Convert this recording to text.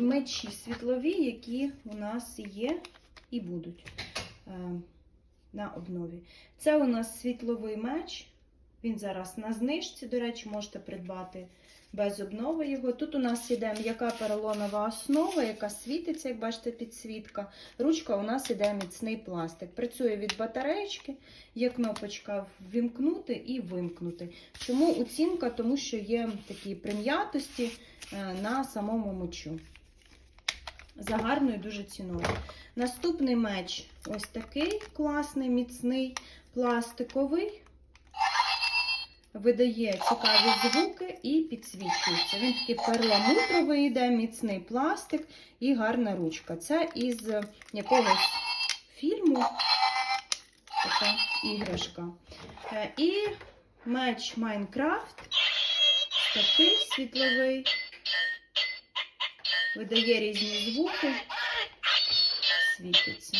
мечі світлові, які у нас є і будуть е, на обнові. Це у нас світловий меч. Він зараз на знижці, до речі, можете придбати без обнови його. Тут у нас іде м'яка поролонова основа, яка світиться, як бачите, підсвітка. Ручка у нас іде міцний пластик. Працює від батареєчки, є кнопочка ввімкнути і вимкнути. Чому оцінка? Тому що є такі прим'ятості е, на самому мечу. За гарною дуже ціною. Наступний меч ось такий класний, міцний, пластиковий. Видає цікаві звуки і підсвічується. Він такий перламутровий йде, міцний пластик і гарна ручка. Це із якогось фільму така іграшка. Е, І меч Майнкрафт. Такий світловий. Видає різні звуки. Світить.